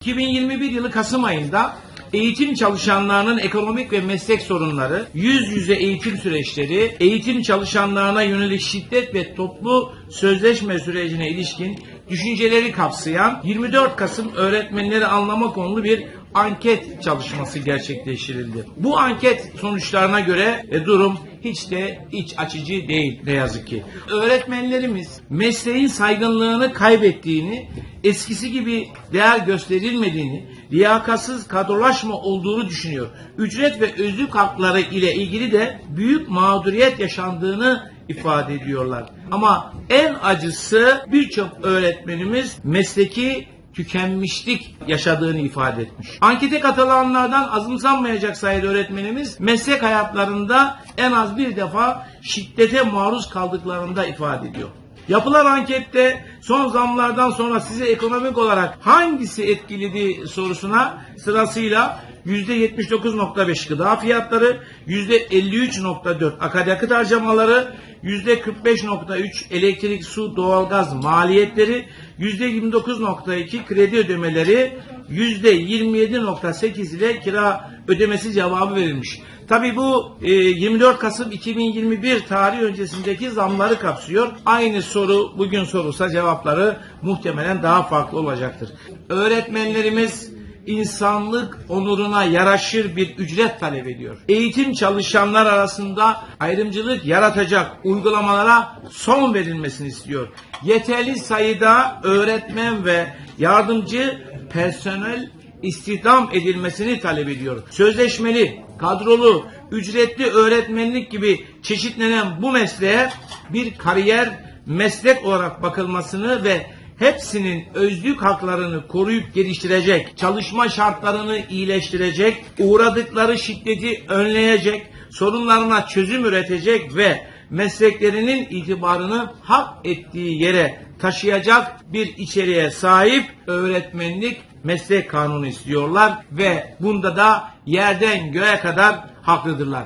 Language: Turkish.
2021 yılı Kasım ayında eğitim çalışanlarının ekonomik ve meslek sorunları, yüz yüze eğitim süreçleri, eğitim çalışanlarına yönelik şiddet ve toplu sözleşme sürecine ilişkin düşünceleri kapsayan 24 Kasım öğretmenleri anlama konulu bir anket çalışması gerçekleştirildi. Bu anket sonuçlarına göre e, durum hiç de iç açıcı değil ne yazık ki. Öğretmenlerimiz mesleğin saygınlığını kaybettiğini, eskisi gibi değer gösterilmediğini, liyakatsız kadrolaşma olduğunu düşünüyor. Ücret ve özlük hakları ile ilgili de büyük mağduriyet yaşandığını ifade ediyorlar. Ama en acısı birçok öğretmenimiz mesleki tükenmişlik yaşadığını ifade etmiş. Ankete katılanlardan azımsanmayacak sayıda öğretmenimiz meslek hayatlarında en az bir defa şiddete maruz kaldıklarında ifade ediyor. Yapılan ankette son zamlardan sonra size ekonomik olarak hangisi etkiledi sorusuna sırasıyla %79.5 gıda fiyatları, %53.4 akaryakıt harcamaları, %45.3 elektrik, su, doğalgaz maliyetleri, %29.2 kredi ödemeleri, %27.8 ile kira ödemesi cevabı verilmiş. Tabi bu e, 24 Kasım 2021 tarih öncesindeki zamları kapsıyor. Aynı soru bugün sorulsa cevapları muhtemelen daha farklı olacaktır. Öğretmenlerimiz insanlık onuruna yaraşır bir ücret talep ediyor. Eğitim çalışanlar arasında ayrımcılık yaratacak uygulamalara son verilmesini istiyor. Yeterli sayıda öğretmen ve yardımcı personel istihdam edilmesini talep ediyor. Sözleşmeli, kadrolu, ücretli öğretmenlik gibi çeşitlenen bu mesleğe bir kariyer meslek olarak bakılmasını ve hepsinin özlük haklarını koruyup geliştirecek, çalışma şartlarını iyileştirecek, uğradıkları şiddeti önleyecek, sorunlarına çözüm üretecek ve mesleklerinin itibarını hak ettiği yere taşıyacak bir içeriğe sahip öğretmenlik meslek kanunu istiyorlar ve bunda da yerden göğe kadar haklıdırlar.